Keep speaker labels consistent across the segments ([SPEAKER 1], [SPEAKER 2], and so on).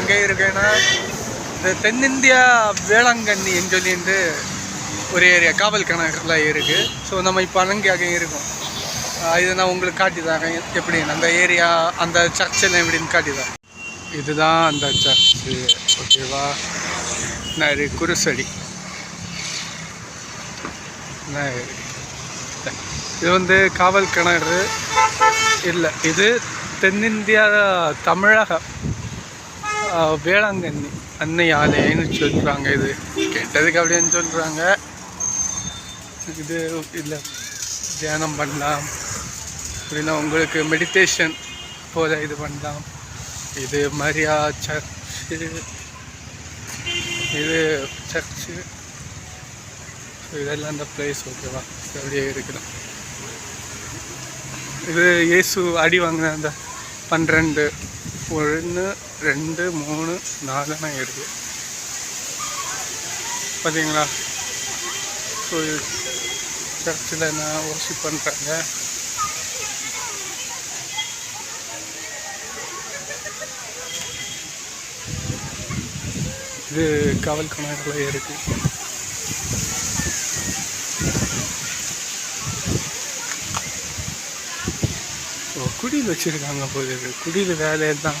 [SPEAKER 1] எங்கே இருக்குன்னா இந்த தென்னிந்தியா வேளாங்கண்ணின்னு சொல்லிட்டு ஒரு ஏரியா காவல் கணக்கில் இருக்குது ஸோ நம்ம இப்போ அங்கே அங்கே இருக்கோம் இதை நான் உங்களுக்கு காட்டிதான் எப்படின்னு அந்த ஏரியா அந்த சர்ச்சில் எப்படின்னு காட்டிதான். இதுதான் அந்த சர்ச்சு ஓகேவா? நரி குருசடி. இது வந்து காவல் கிணறு. இல்லை இது தென்னிந்தியா தமிழகம். வேளாங்கண்ணி. அன்னை ஆலயன்னு சொல்கிறாங்க இது. கெட்டதுக்கு அப்படின்னு சொல்கிறாங்க இது இல்லை. தியானம் பண்ணலாம். அப்படின்னா உங்களுக்கு மெடிடேஷன் போல இது பண்ணலாம். இது மரியா சர்ச்சு இது சர்ச்சு ஸோ இதெல்லாம் அந்த பிளேஸ் ஓகேவா அப்படியே இருக்கலாம். இது இயேசு அடி வாங்கின அந்த பன்னிரெண்டு ஒன்று ரெண்டு மூணு நாலுனா இருக்கு பார்த்தீங்களா? ஸோ சர்ச்சில் நான் ஒர்ஷிப் பண்ணுறாங்க இது காவல் கணக்கில் இருக்குது குடியில் வச்சுருக்காங்க போது குடியில் வேலையை தான்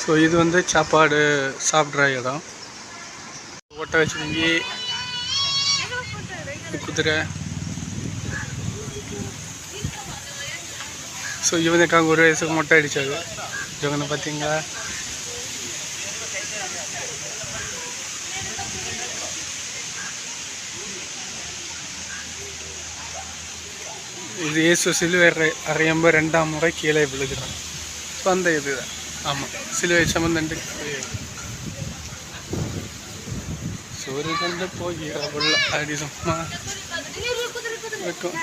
[SPEAKER 1] ஸோ இது வந்து சாப்பாடு சாப்பிட்ற இடம். ஓட்ட வச்சுருங்கி குதிரை. ஸோ இவனுக்காக ஒரு வயசுக்கு மொட்டை அடித்தாரு இவனை பார்த்தீங்களா? இது இயேசு சிலுவை அறை- அறையும்போது ரெண்டாம் முறை கீழே விழுகிறான் ஸோ அந்த இதுதான். ஆமாம் சிலுவை சம்பந்தண்டு சோறு கண்டு போய் உள்ள அடி சும்மா இருக்கும்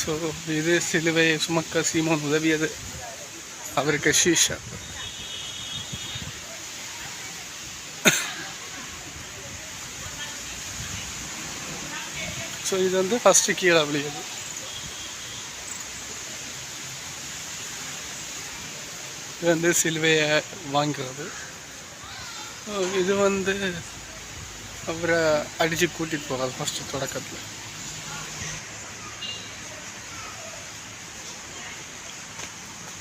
[SPEAKER 1] ஸோ இது சிலுவை சுமக்க சீமோன் உதவியது அவருக்கு ஷீஷா ஸோ இது வந்து ஃபஸ்ட்டு கீழே விழுகுது இது வந்து சிலுவையை வாங்கிறது. இது வந்து அவரை அடித்து கூட்டிகிட்டு போகாது ஃபஸ்ட்டு தொடக்கத்தில்.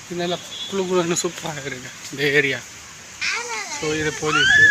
[SPEAKER 1] இது நல்லா குழு குழுன்னு சூப்பராக இருக்குது இந்த ஏரியா ஸோ இது போலீஸு